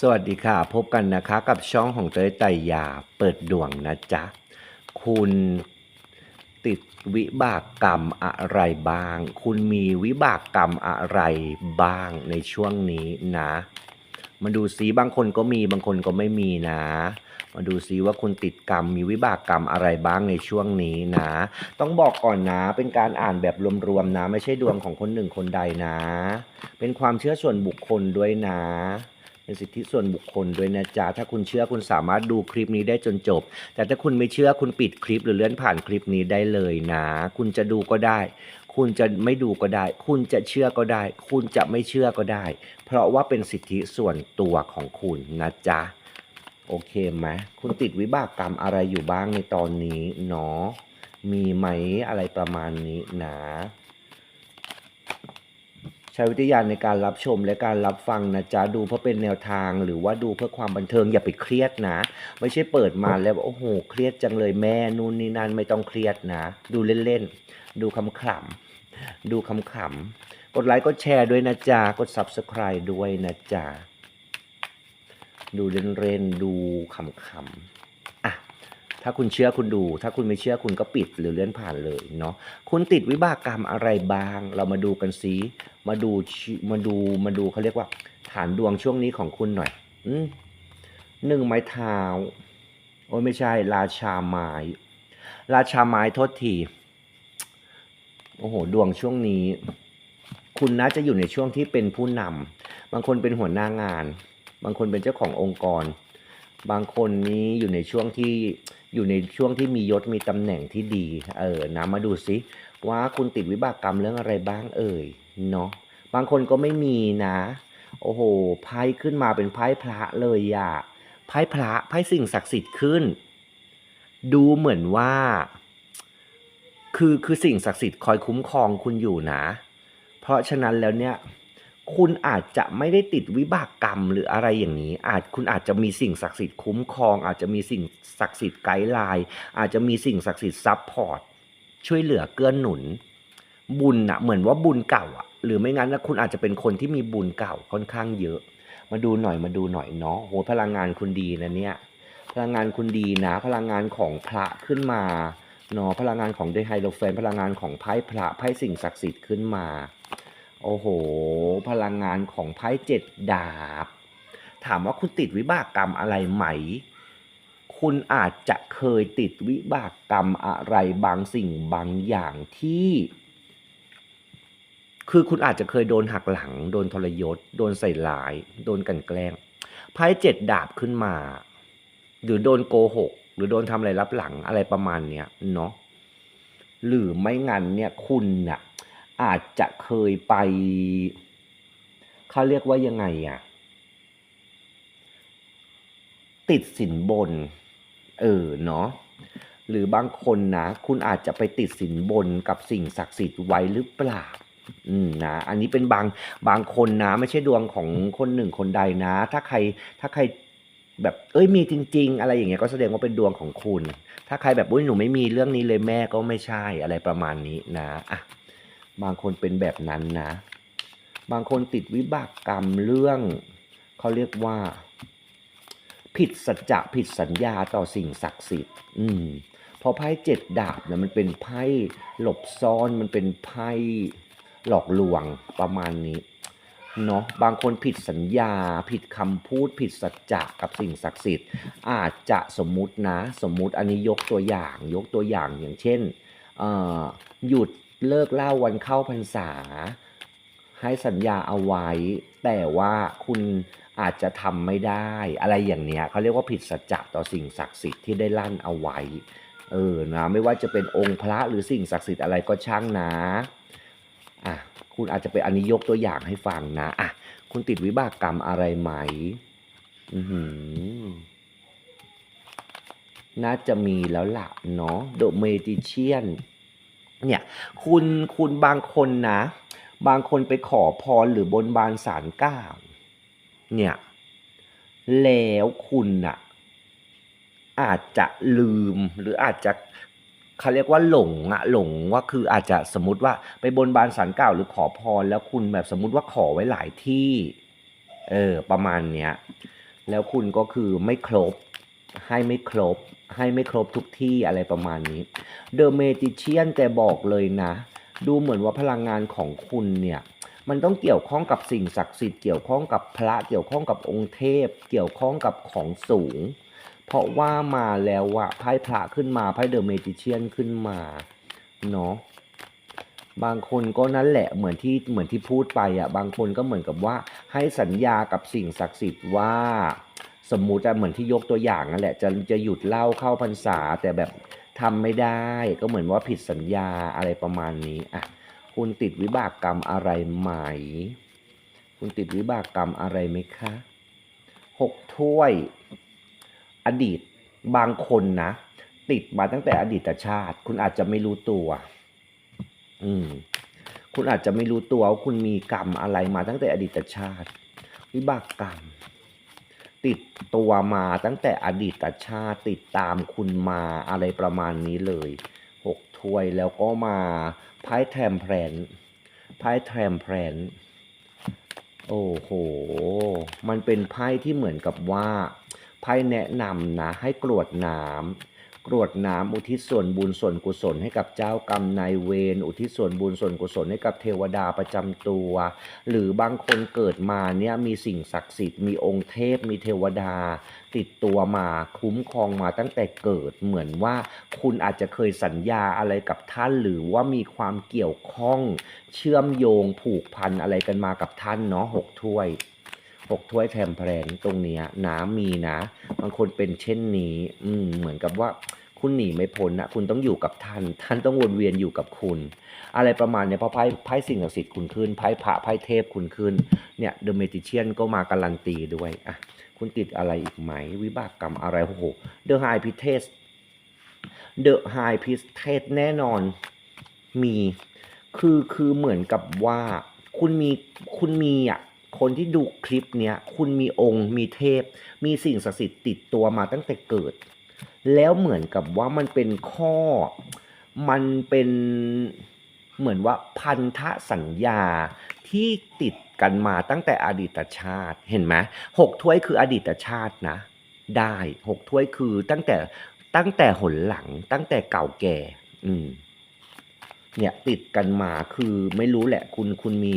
สวัสดีค่ะ พบกันนะคะกับช่องของเต้ยไตรยาเปิดดวงนะจ๊ะ คุณติดวิบากกรรมอะไรบ้าง คุณมีวิบากกรรมอะไรบ้างในช่วงนี้นะ มาดูซิบางคนก็มีบางคนก็ไม่มีนะ มาดูซิว่าคุณติดกรรมมีวิบากกรรมอะไรบ้างในช่วงนี้นะ ต้องบอกก่อนนะ เป็นการอ่านแบบรวมๆนะ ไม่ใช่ดวงของคนหนึ่งคนใดนะ เป็นความเชื่อส่วนบุคคลด้วยนะ เป็นสิทธิส่วนบุคคลด้วยนะจ๊ะถ้าคุณเชื่อคุณสามารถดูคลิปนี้ได้จนจบ แต่ถ้าคุณไม่เชื่อคุณปิดคลิปหรือเลื่อนผ่านคลิปนี้ได้เลยนะ คุณจะดูก็ได้ คุณจะไม่ดูก็ได้ คุณจะเชื่อก็ได้ คุณจะไม่เชื่อก็ได้ เพราะว่าเป็นสิทธิส่วนตัวของคุณนะจ๊ะโอเคไหมคุณติดวิบากกรรมอะไรอยู่บ้างในตอนนี้เนาะมีไหมอะไรประมาณนี้นะ ใช้วิทยาในการรับชมและการรับฟังนะจ๊ะดูเพื่อเป็นแนวทางหรือว่าดูเพื่อความบันเทิงอย่าไปเครียดนะ ไม่ใช่เปิดมาแล้วโอ้โหเครียดจังเลยแม่นู่นนี่นั่นไม่ต้องเครียดนะ ดูเล่นๆ ดูคำๆดูคำๆกดไลค์กดแชร์ด้วยนะจ๊ะกด subscribe ด้วยนะจ๊ะดูเล่นๆดูคำๆอะถ้าคุณเชื่อคุณดู ถ้าคุณไม่เชื่อคุณก็ปิดหรือเลื่อนผ่านเลยเนาะ คุณติดวิบากกรรมอะไรบ้าง เรามาดูกันซิ มาดูมาดูมาดูเขาเรียกว่า ฐานดวงช่วงนี้ของคุณหน่อยอืมหนึ่งไม้เท้าโอ้ยไม่ใช่ ราชาไม้ราชาไม้โทษทีโอ้โหดวงช่วงนี้ คุณน่าจะอยู่ในช่วงที่เป็นผู้นำบางคนเป็นหัวหน้างาน บางคนเป็นเจ้าขององค์กร บางคนนี้อยู่ในช่วงที่อยู่ในช่วงที่มียศมีตำแหน่งที่ดี เออนะมาดูซิว่าคุณติดวิบากกรรมเรื่องอะไรบ้างเอ่ย เนาะบางคนก็ไม่มีนะ โอ้โหไพ่ขึ้นมาเป็นไพ่พระเลยอะไพ่พระไพ่สิ่งศักดิ์สิทธิ์ขึ้น ดูเหมือนว่า คือคือสิ่งศักดิ์สิทธิ์คอยคุ้มครองคุณอยู่นะ เพราะฉะนั้นแล้วเนี่ยคุณอาจจะไม่ได้ติดวิบากกรรมหรืออะไรอย่างนี้ อาจคุณอาจจะมีสิ่งศักดิ์สิทธิ์คุ้มครอง อาจจะมีสิ่งศักดิ์สิทธิ์ไกด์ไลน์อาจจะมีสิ่งศักดิ์สิทธิ์ซับพอร์ตช่วยเหลือเกื้อหนุน บุญอะเหมือนว่าบุญเก่าอะหรือไม่งั้นนะคุณอาจจะเป็นคนที่มีบุญเก่าค่อนข้างเยอะ มาดูหน่อยมาดูหน่อยเนาะโหพลังงานคุณดีนะเนี่ยพลังงานคุณดีนะ พลังงานของพระขึ้นมาเนาะพลังงานของเดไฮโลแฟนพลังงานของไพ่พระไพ่สิ่งศักดิ์สิทธิ์ขึ้นมา โอ้โห พลังงานของไพ่เจ็ดดาบ ถามว่าคุณติดวิบากกรรมอะไรไหม คุณอาจจะเคยติดวิบากกรรมอะไรบางสิ่งบางอย่างที่ คือคุณอาจจะเคยโดนหักหลัง โดนทรยศ โดนใส่ร้าย โดนกันแกล้งไพ่เจ็ดดาบขึ้นมา หรือโดนโกหก หรือโดนทำอะไรรับหลังอะไรประมาณเนี้ยเนาะหรือไม่งั้นเนี่ยคุณน่ะอาจจะเคยไปเขาเรียกว่ายังไงอะติดสินบน เออเนาะหรือบางคนนะ คุณอาจจะไปติดสินบนกับสิ่งศักดิ์สิทธิ์ไว้หรือเปล่า อืมนะอันนี้เป็นบางบางคนนะ ไม่ใช่ดวงของคนหนึ่งคนใดนะ ถ้าใครถ้าใครแบบเอ้ยมีจริง ๆ อะไรอย่างเงี้ยก็แสดงว่าเป็นดวงของคุณ ถ้าใครแบบอุ้ยหนูไม่มีเรื่องนี้เลยแม่ก็ไม่ใช่อะไรประมาณนี้นะอะบางคนเป็นแบบนั้นนะ บางคนติดวิบากกรรมเรื่องเขาเรียกว่า ผิดสัจจะผิดสัญญาต่อสิ่งศักดิ์สิทธิ์ อืมพอไพ่เจ็ดดาบเนี่ยมันเป็นไพ่หลบซ่อนมันเป็นไพ่ หลอกลวงประมาณนี้เนาะบางคนผิดสัญญา ผิดคำพูด ผิดสัจจะกับสิ่งศักดิ์สิทธิ์ อาจจะสมมุตินะ สมมุติอันนี้ยกตัวอย่าง ยกตัวอย่างอย่างเช่นหยุดเลิกเหล่าวันเข้าพรรษา ให้สัญญาเอาไว้ แต่ว่าคุณอาจจะทำไม่ได้ อะไรอย่างเนี้ยเขาเรียกว่าผิดสัจจะต่อสิ่งศักดิ์สิทธิ์ที่ได้ลั่นเอาไว้ เออนะไม่ว่าจะเป็นองค์พระหรือสิ่งศักดิ์สิทธิ์อะไรก็ช่างนะ คุณอาจจะเป็นอันนี้ยกตัวอย่างให้ฟังนะอะคุณติดวิบากกรรมอะไรไหมอือหือน่าจะมีแล้วล่ะเนาะ The Magician เนี่ยคุณคุณบางคนนะ บางคนไปขอพรหรือบนบานสารกล่าวเนี่ยแล้วคุณน่ะอาจจะลืมหรืออาจจะ เขาเรียกว่าหลงอะหลงว่าคืออาจจะสมมติว่าไปบนบานสารกล่าหรือขอพร แล้วคุณแบบสมมติว่าขอไว้หลายที่ เออ ประมาณเนี้ยแล้วคุณก็คือไม่ครบ ให้ไม่ครบ ให้ไม่ครบทุกที่อะไรประมาณนี้เดอะเมจิเชียนแต่บอกเลยนะ ดูเหมือนว่าพลังงานของคุณเนี่ยมันต้องเกี่ยวข้องกับสิ่งศักดิ์สิทธิ์เกี่ยวข้องกับพระเกี่ยวข้องกับองค์เทพ เกี่ยวข้องกับของสูง เพราะว่ามาแล้วอะไพ่พระขึ้นมาไพ่เดอะเมจิเชียนขึ้นมาเนาะบางคนก็นั่นแหละเหมือนที่เหมือนที่พูดไปอะบางคนก็เหมือนกับว่าให้สัญญากับสิ่งศักดิ์สิทธิ์ว่าสมมุติอะเหมือนที่ยกตัวอย่างนั่นแหละจะจะหยุดเล่าเข้าพรรษาแต่แบบทำไม่ได้ก็เหมือนว่าผิดสัญญาอะไรประมาณนี้อะคุณติดวิบากกรรมอะไรไหม คุณติดวิบากกรรมอะไรไหมคะหกถ้วย อดีตบางคนนะ ติดมาตั้งแต่อดีตชาติ คุณอาจจะไม่รู้ตัว อืม คุณอาจจะไม่รู้ตัวว่าคุณมีกรรมอะไรมาตั้งแต่อดีตชาติ วิบากกรรม ติดตัวมาตั้งแต่อดีตชาติ ติดตามคุณมาอะไรประมาณนี้เลยหกถ้วยแล้วก็มาไพ่แทมแพรนไพ่แทมแพรนโอ้โห มันเป็นไพ่ที่เหมือนกับว่า ไพ่แนะนำนะให้กรวดน้ำกรวดน้ำอุทิศส่วนบุญส่วนกุศลให้กับเจ้ากรรมนายเวรอุทิศส่วนบุญส่วนกุศลให้กับเทวดาประจำตัว หรือบางคนเกิดมาเนี่ยมีสิ่งศักดิ์สิทธิ์มีองค์เทพมีเทวดา ติดตัวมาคุ้มครองมาตั้งแต่เกิดเหมือนว่าคุณอาจจะเคยสัญญาอะไรกับท่านหรือว่ามีความเกี่ยวข้อง เชื่อมโยงผูกพันอะไรกันมากับท่านเนาะหกถ้วย กถ้วยแทมแพลนตรงเนี้ยน้ำมีนะ บางคนเป็นเช่นนี้ อืมเหมือนกับว่าคุณหนีไม่พ้นนะคุณต้องอยู่กับท่าน ท่านต้องวนเวียนอยู่กับคุณ อะไรประมาณเนี้ยเพราะไพ่ไพ่สิ่งศักดิ์สิทธิ์คุณขึ้นไพ่พระไพ่เทพคุณขึ้นเนี่ยเดอะเมจิเชียนก็มาการันตีด้วยอะคุณติดอะไรอีกไหม วิบากกรรมอะไรโอ้โหเดอะไฮพิเทสเดอะไฮพิเทสแน่นอนมีคือคือเหมือนกับว่าคุณมีคุณมีอะ คนที่ดูคลิปเนี้ยคุณมีองค์มีเทพ มีสิ่งศักดิ์สิทธิ์ติดตัวมาตั้งแต่เกิด แล้วเหมือนกับว่ามันเป็นข้อ มันเป็นเหมือนว่าพันธสัญญาที่ติดกันมาตั้งแต่อดีตชาติเห็นไหมหกถ้วยคืออดีตชาตินะ ได้หกถ้วยคือตั้งแต่ตั้งแต่หนหลังตั้งแต่เก่าแก่ อืม เนี่ยติดกันมาคือไม่รู้แหละคุณคุณมี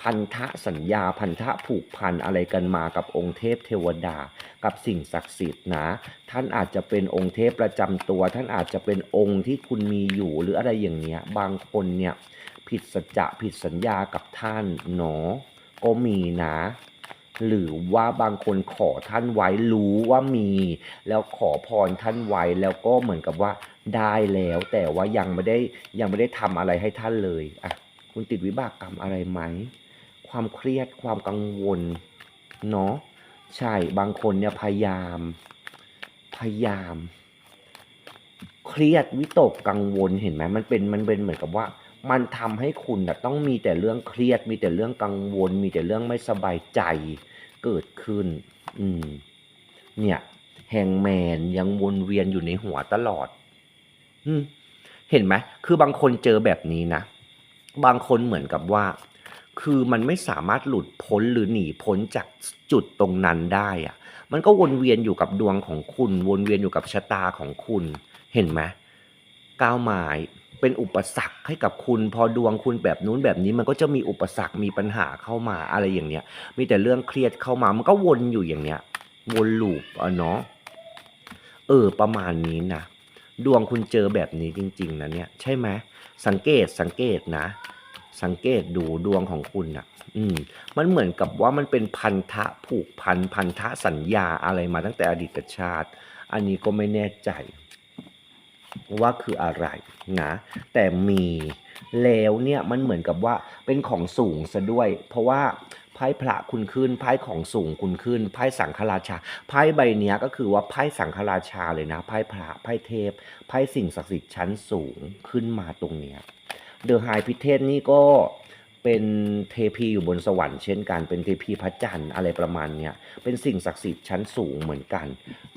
พันธะสัญญาพันธะผูกพันอะไรกันมากับองค์เทพเทวดา กับสิ่งศักดิ์สิทธิ์นะ ท่านอาจจะเป็นองค์เทพประจำตัว ท่านอาจจะเป็นองค์ที่คุณมีอยู่หรืออะไรอย่างเงี้ยบางคนเนี่ยผิดสัจจะผิดสัญญากับท่านเนาะก็มีนะ หรือว่าบางคนขอท่านไว้รู้ว่ามี แล้วขอพรท่านไว้แล้วก็เหมือนกับว่าได้แล้ว แต่ว่ายังไม่ได้ยังไม่ได้ทำอะไรให้ท่านเลยอะคุณติดวิบากกรรมอะไรไหม ความเครียดความกังวลเนาะใช่บางคนเนี่ยพยายาม พยายาม เครียดวิตกกังวลเห็นไหมมันเป็นมันเป็นเหมือนกับว่า มันทำให้คุณนะต้องมีแต่เรื่องเครียด มีแต่เรื่องกังวล มีแต่เรื่องไม่สบายใจเกิดขึ้น อืม เนี่ย แฮงแมนยังวนเวียนอยู่ในหัวตลอด อืม เห็นไหมคือบางคนเจอแบบนี้นะ บางคนเหมือนกับว่า คือมันไม่สามารถหลุดพ้นหรือหนีพ้นจากจุดตรงนั้นได้อะมันก็วนเวียนอยู่กับดวงของคุณ วนเวียนอยู่กับชะตาของคุณ เห็นไหมก้าวไม้ เป็นอุปสรรคให้กับคุณ พอดวงคุณแบบนู้นแบบนี้มันก็จะมีอุปสรรคมีปัญหาเข้ามาอะไรอย่างเนี้ย มีแต่เรื่องเครียดเข้ามา มันก็วนอยู่อย่างเนี้ย วนลูปอะเนาะเออ ประมาณนี้นะดวงคุณเจอแบบนี้จริง ๆนะเนี่ย ใช่ไหมสังเกตสังเกตนะ สังเกตดูดวงของคุณอะ อืม มันเหมือนกับว่ามันเป็นพันธะผูกพันพันธะสัญญาอะไรมาตั้งแต่อดีตชาติ อันนี้ก็ไม่แน่ใจ ว่าคืออะไรนะแต่มีแล้วเนี่ยมันเหมือนกับว่าเป็นของสูงซะด้วย เพราะว่าไพ่พระคุณขึ้นไพ่ของสูงคุณขึ้นไพ่สังฆราชาไพ่ใบเนี้ยก็คือว่าไพ่สังฆราชาเลยนะไพ่พระไพ่เทพไพ่สิ่งศักดิ์สิทธิ์ชั้นสูงขึ้นมาตรงเนี้ยเดอะไฮพิเทศนี่ก็ เป็นเทพีอยู่บนสวรรค์เช่นกัน เป็นเทพีพระจันทร์อะไรประมาณเนี้ย เป็นสิ่งศักดิ์สิทธิ์ชั้นสูงเหมือนกัน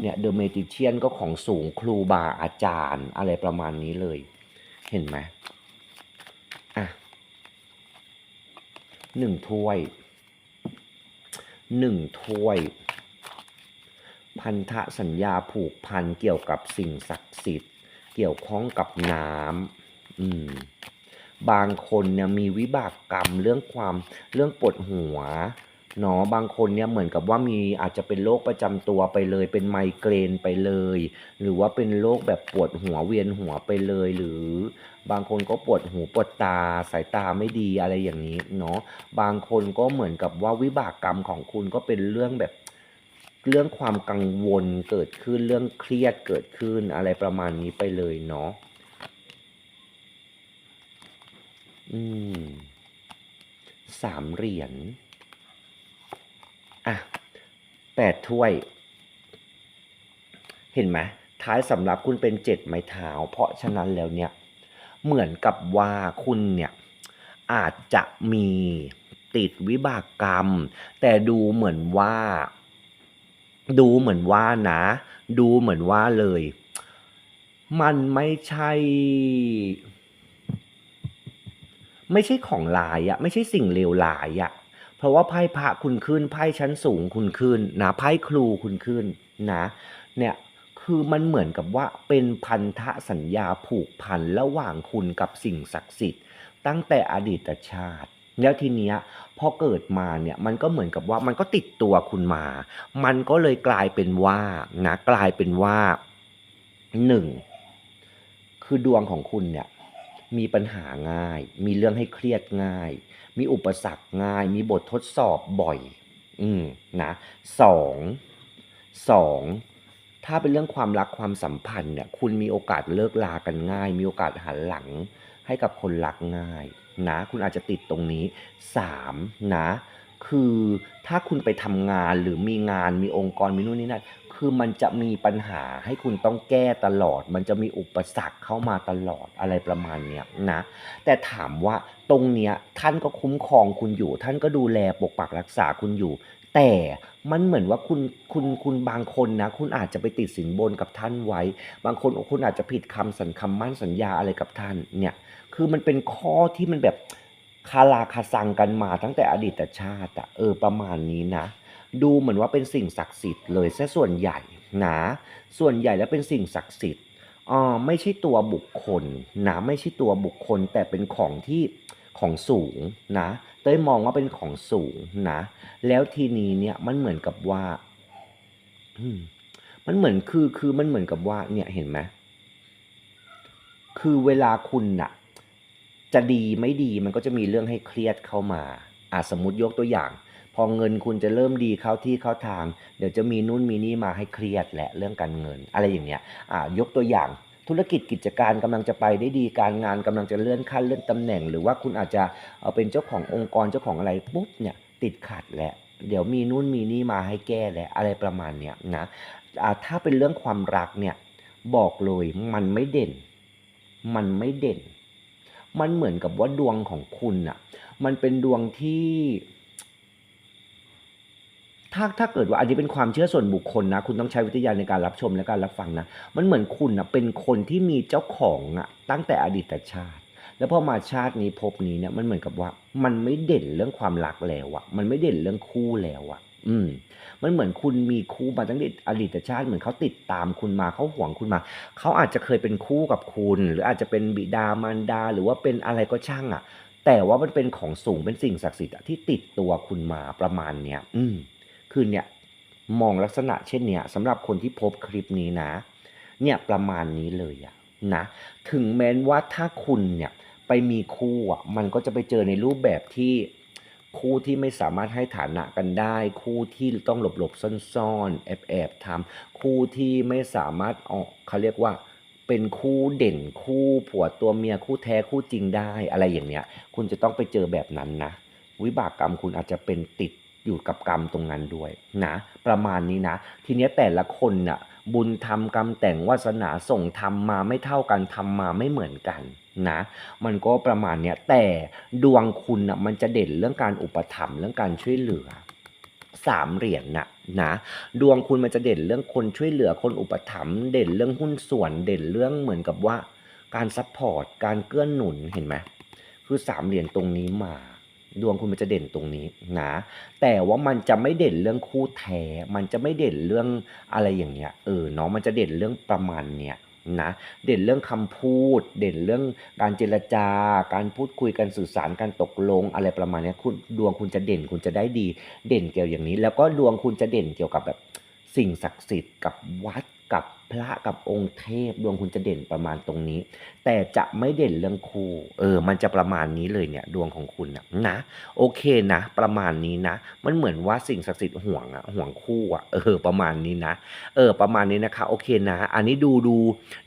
เนี่ยเดอะเมจิเชียนก็ของสูงครูบาอาจารย์อะไรประมาณนี้เลย เห็นไหมอะหนึ่งถ้วยหนึ่งถ้วย พันธสัญญาผูกพันเกี่ยวกับสิ่งศักดิ์สิทธิ์ เกี่ยวข้องกับน้ำอืม บางคนเนี่ยมีวิบากกรรมเรื่องความเรื่องปวดหัวเนาะบางคนเนี่ยเหมือนกับว่ามีอาจจะเป็นโรคประจำตัวไปเลย เป็นไมเกรนไปเลย หรือว่าเป็นโรคแบบปวดหัวเวียนหัวไปเลย หรือบางคนก็ปวดหูปวดตาสายตาไม่ดีอะไรอย่างนี้เนาะบางคนก็เหมือนกับว่าวิบากกรรมของคุณก็เป็นเรื่องแบบเรื่องความกังวลเกิดขึ้นเรื่องเครียดเกิดขึ้นอะไรประมาณนี้ไปเลยเนาะ อืมสามเหรียญ อะแปดถ้วย เห็นไหมท้ายสำหรับคุณเป็นเจ็ดไม้เท้า เพราะฉะนั้นแล้วเนี่ย เหมือนกับว่าคุณเนี่ย อาจจะมีติดวิบากกรรม แต่ดูเหมือนว่า ดูเหมือนว่านะ ดูเหมือนว่าเลย มันไม่ใช่ ไม่ใช่ของลายอะไม่ใช่สิ่งเลวร้ายอะเพราะว่าไพ่พระคุณขึ้นไพ่ชั้นสูงคุณขึ้นนะไพ่ครูคุณขึ้นนะเนี่ยคือมันเหมือนกับว่าเป็นพันธสัญญาผูกพันระหว่างคุณกับสิ่งศักดิ์สิทธิ์ ตั้งแต่อดีตชาติ แล้วทีเนี้ยพอเกิดมาเนี่ยมันก็เหมือนกับว่ามันก็ติดตัวคุณมา มันก็เลยกลายเป็นว่านะกลายเป็นว่าหนึ่งคือดวงของคุณเนี่ย มีปัญหาง่าย มีเรื่องให้เครียดง่าย มีอุปสรรคง่าย มีบททดสอบบ่อย อืมนะสองสองถ้าเป็นเรื่องความรักความสัมพันธ์เนี่ยคุณมีโอกาสเลิกลากันง่าย มีโอกาสหันหลังให้กับคนรักง่ายนะคุณอาจจะติดตรงนี้สามนะคือถ้าคุณไปทำงานหรือมีงานมีองค์กรมีนู่นนี่นั่น คือมันจะมีปัญหาให้คุณต้องแก้ตลอด มันจะมีอุปสรรคเข้ามาตลอดอะไรประมาณเนี้ยนะ แต่ถามว่าตรงเนี้ยท่านก็คุ้มครองคุณอยู่ ท่านก็ดูแลปกปักรักษาคุณอยู่ แต่มันเหมือนว่าคุณคุณคุณบางคนนะ คุณอาจจะไปติดสินบนกับท่านไว้ บางคนคุณอาจจะผิดคำสัญคำมั่นสัญญาอะไรกับท่านเนี่ย คือมันเป็นข้อที่มันแบบคาราคาซังกันมาตั้งแต่อดีตชาติอะเออประมาณนี้นะ ดูเหมือนว่าเป็นสิ่งศักดิ์สิทธิ์เลยซะส่วนใหญ่นะส่วนใหญ่แล้วเป็นสิ่งศักดิ์สิทธิ์อ่าไม่ใช่ตัวบุคคลนะไม่ใช่ตัวบุคคลแต่เป็นของที่ของสูงนะเต้ยมองว่าเป็นของสูงนะแล้วทีนี้เนี่ยมันเหมือนกับว่าอืมมันเหมือนคือคือมันเหมือนกับว่าเนี่ยเห็นไหมคือเวลาคุณน่ะ จะดีไม่ดีมันก็จะมีเรื่องให้เครียดเข้ามาอะสมมติยกตัวอย่าง พอเงินคุณจะเริ่มดีเข้าที่เข้าทาง เดี๋ยวจะมีนู่นมีนี่มาให้เครียดแหละเรื่องการเงิน อะไรอย่างเงี้ยอ่ายกตัวอย่างธุรกิจกิจการกำลังจะไปได้ดีการงานกำลังจะเลื่อนขั้นเลื่อนตำแหน่ง หรือว่าคุณอาจจะเป็นเจ้าขององค์กรเจ้าของอะไรปุ๊บเนี่ยติดขัดแหละเดี๋ยวมีนู่นมีนี่มาให้แก้แหละอะไรประมาณเนี้ยนะอ่าถ้าเป็นเรื่องความรักเนี่ยบอกเลยมันไม่เด่น มันไม่เด่น มันเหมือนกับว่าดวงของคุณอะมันเป็นดวงที่ ถ้าถ้าเกิดว่าอันนี้เป็นความเชื่อส่วนบุคคลนะ คุณต้องใช้วิทยาในการรับชมและการรับฟังนะ มันเหมือนคุณนะเป็นคนที่มีเจ้าของอะตั้งแต่อดีตชาติ แล้วพอมาชาตินี้ภพนี้เนี่ยมันเหมือนกับว่า มันไม่เด่นเรื่องความรักแล้วอะมันไม่เด่นเรื่องคู่แล้วอะอืม มันเหมือนคุณมีคู่มาตั้งแต่อดีตชาติเหมือนเขาติดตามคุณมาเขาหวงคุณมา เขาอาจจะเคยเป็นคู่กับคุณ หรืออาจจะเป็นบิดามารดา หรือว่าเป็นอะไรก็ช่างอะแต่ว่ามันเป็นของสูงเป็นสิ่งศักดิ์สิทธิ์ที่ติดตัวคุณมาประมาณเนี้ย อืม คือเนี่ยมองลักษณะเช่นเนี้ยสำหรับคนที่พบคลิปนี้นะ เนี่ยประมาณนี้เลยอะนะถึงแม้ว่าถ้าคุณเนี่ยไปมีคู่อะมันก็จะไปเจอในรูปแบบที่คู่ที่ไม่สามารถให้ฐานะกันได้ คู่ที่ต้องหลบหลบๆซ่อนๆแอบแอบๆทำคู่ที่ไม่สามารถออกเขาเรียกว่าเป็นคู่เด่นคู่ผัวตัวเมียคู่แท้คู่จริงได้อะไรอย่างเนี้ย คุณจะต้องไปเจอแบบนั้นนะ วิบากกรรมคุณอาจจะเป็นติด อยู่กับกรรมตรงนั้นด้วยนะประมาณนี้นะ ทีเนี้ยแต่ละคนน่ะบุญทำกรรมแต่งวาสนาส่งทำมาไม่เท่ากันทำมาไม่เหมือนกันนะมันก็ประมาณเนี้ยแต่ดวงคุณน่ะมันจะเด่นเรื่องการอุปถัมภ์เรื่องการช่วยเหลือสามเหรียญน่ะนะดวงคุณมันจะเด่นเรื่องคนช่วยเหลือคนอุปถัมภ์เด่นเรื่องหุ้นส่วนเด่นเรื่องเหมือนกับว่า การซัพพอร์ตการเกื้อหนุนเห็นไหมคือสามเหรียญตรงนี้มา ดวงคุณมันจะเด่นตรงนี้นะแต่ว่ามันจะไม่เด่นเรื่องคู่แท้มันจะไม่เด่นเรื่องอะไรอย่างเงี้ยเออเนาะมันจะเด่นเรื่องประมาณเนี้ยนะเด่นเรื่องคำพูด เด่นเรื่องการเจรจา การพูดคุยกันสื่อสารการตกลง อะไรประมาณเนี้ยคุณดวงคุณจะเด่นคุณจะได้ดี เด่นเกี่ยวอย่างนี้ แล้วก็ดวงคุณจะเด่นเกี่ยวกับแบบ สิ่งศักดิ์สิทธิ์กับวัดกับพระกับองค์เทพดวงคุณจะเด่นประมาณตรงนี้ แต่จะไม่เด่นเรื่องคู่ เออ มันจะประมาณนี้เลยเนี่ย ดวงของคุณนะนะ โอเคนะ ประมาณนี้นะ มันเหมือนว่าสิ่งศักดิ์สิทธิ์ห่วงอะห่วงคู่อะเออ ประมาณนี้นะ เออ ประมาณนี้นะคะ โอเคนะ อันนี้ดูดู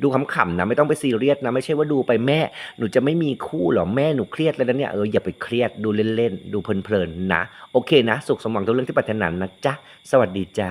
ดูขำๆนะ ไม่ต้องไปซีเรียสนะ ไม่ใช่ว่าดูไปแม่ หนูจะไม่มีคู่หรอ แม่หนูเครียดแล้วนะเนี่ย เออ อย่าไปเครียด ดูเล่นๆ ดูเพลินๆ นะ โอเคนะ สุขสมหวังทุกเรื่องที่ปรารถนานะจ๊ะ สวัสดีจ้า